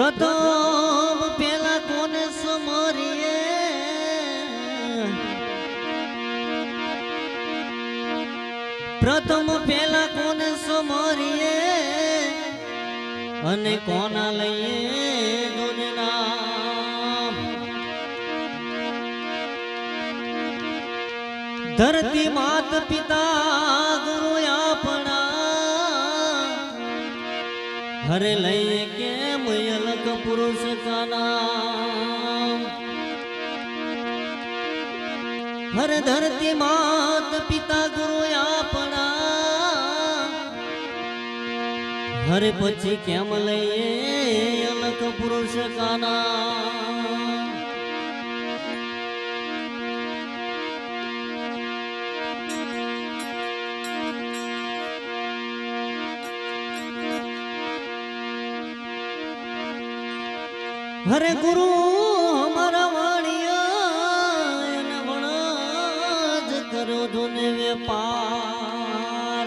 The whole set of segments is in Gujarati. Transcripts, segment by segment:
પ્રથમ પેલા કોને સમરીએ? પ્રથમ પેલા કોને સમરીએ? અને કોના લઈએ ધરતી માત પિતા હરે લઈએ કેમ અલગ પુરુષ કાના? હર ધરતી માત પિતા ગુરુ આપણા. હરે પછી કેમ લઈએ અલગ પુરુષ કા હરે ગુરુ, મારા વાણિયા વણજ કરો ધોને વેપાર.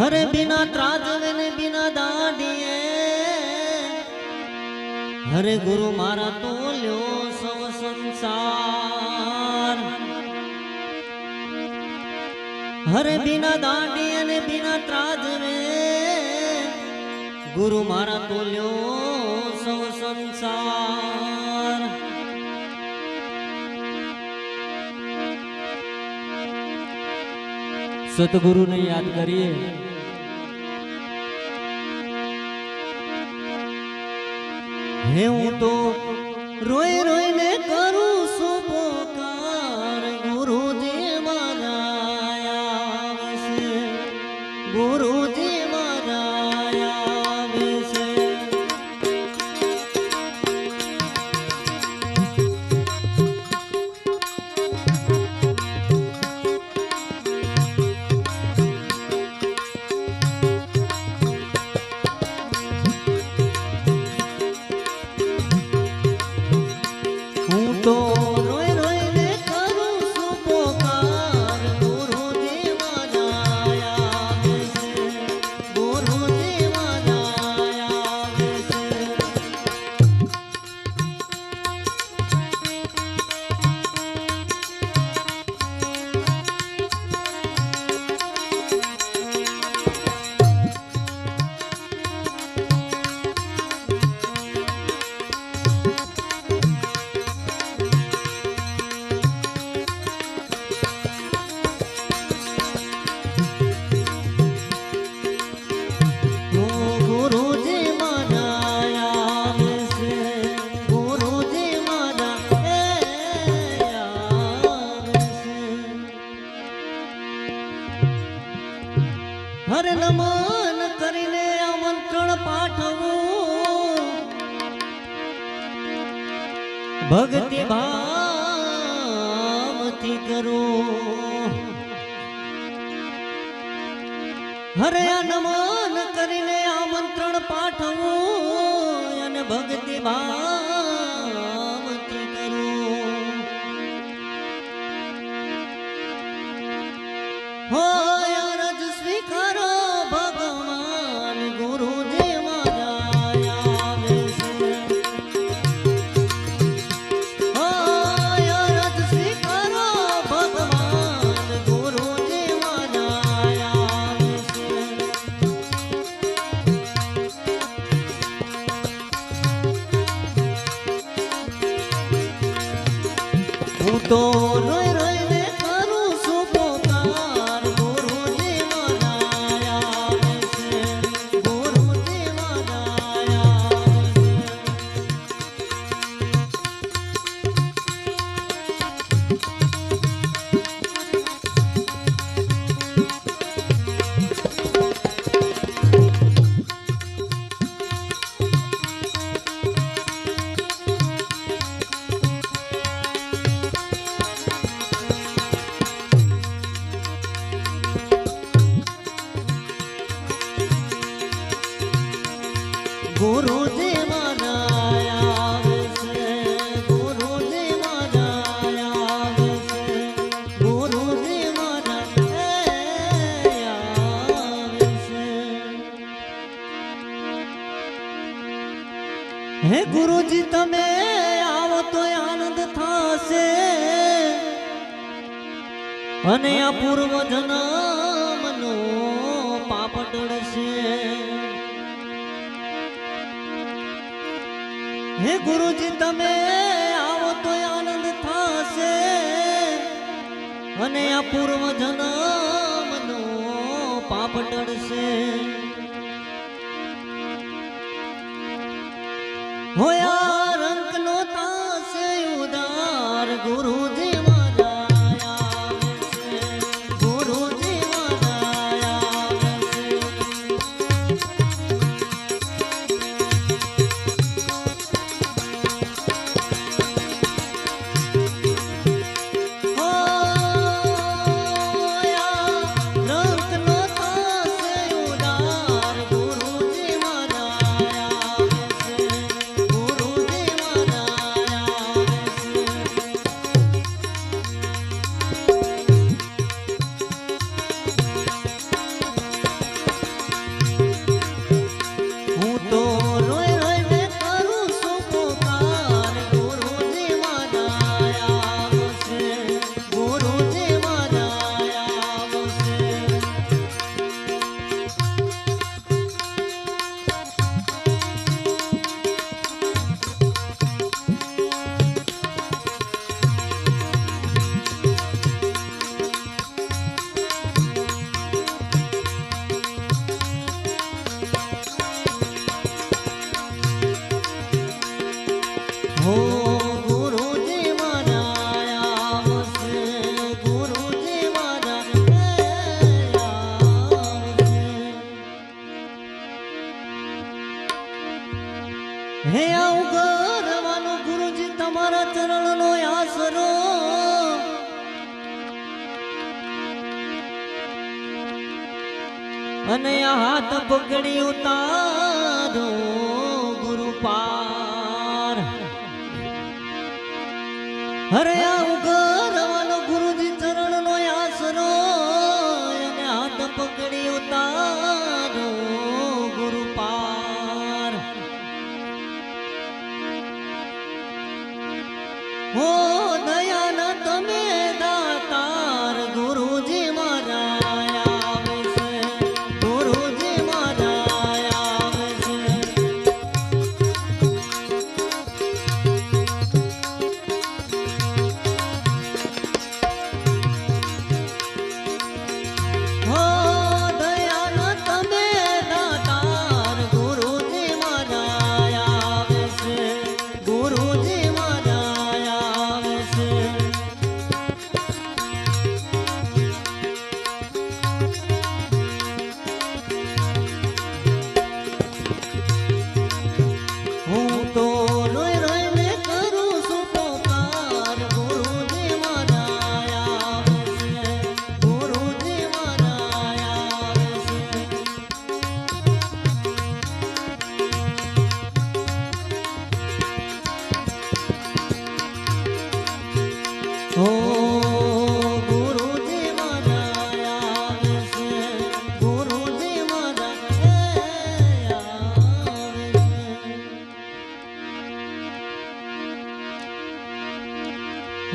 હરે બિના ત્રાજવે ને બિના દાંડીએ હરે ગુરુ મારા તો લ્યો સૌ સંસાર. હરે બિના દાંડી અને બિના ત્રાજવે ગુરુ મારા તોલ્યો સૌ સંસાર. સતગુરુને યાદ કરીએ. હે હું તો રોઈ રોઈને કરું હરે નમન કરીને આમંત્રણ પાઠવું. ભક્તિ ભાવથી કરું. હરે નમન કરીને આમંત્રણ પાઠવું અને ભક્તિ ભાવથી હે ગુરુજી, તમે આવો તો આનંદ થશે. અને આ પૂર્વ જન્મનો પાપ ટળશે. હે ગુરુજી, તમે આવો તો આનંદ થશે. અને આ પૂર્વ જન્મનો પાપ ટળશે. હો આવું ગરવાનો ગુરુજી તમારા ચરણનો આસરો અને હાથ પકડી ઉતારો અરે આવું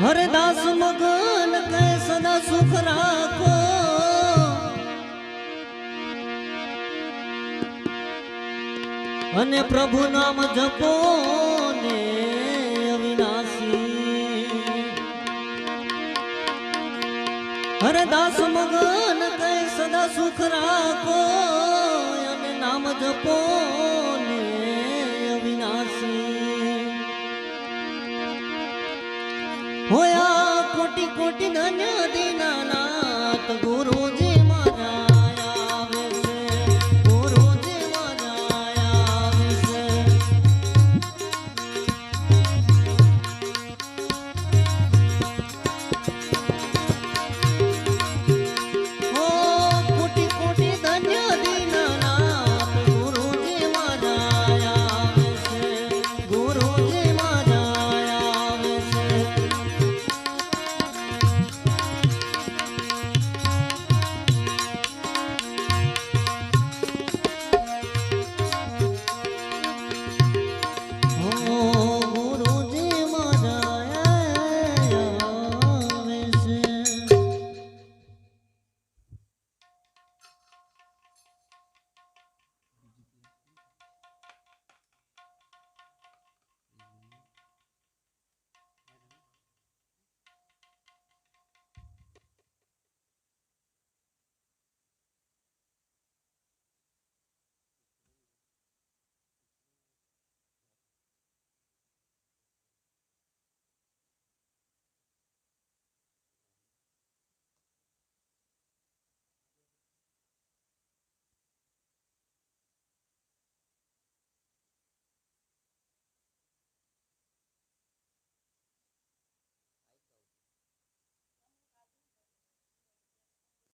હરદાસ મગન કહે સદા સુખ રાખો. અને પ્રભુ નામ જપો. હરદાસ મગન કઈ સદા સુખ રાખો. અને નામ જપો ને અવિનાશી. હોયા કોટી કોટી ધન્ય દિન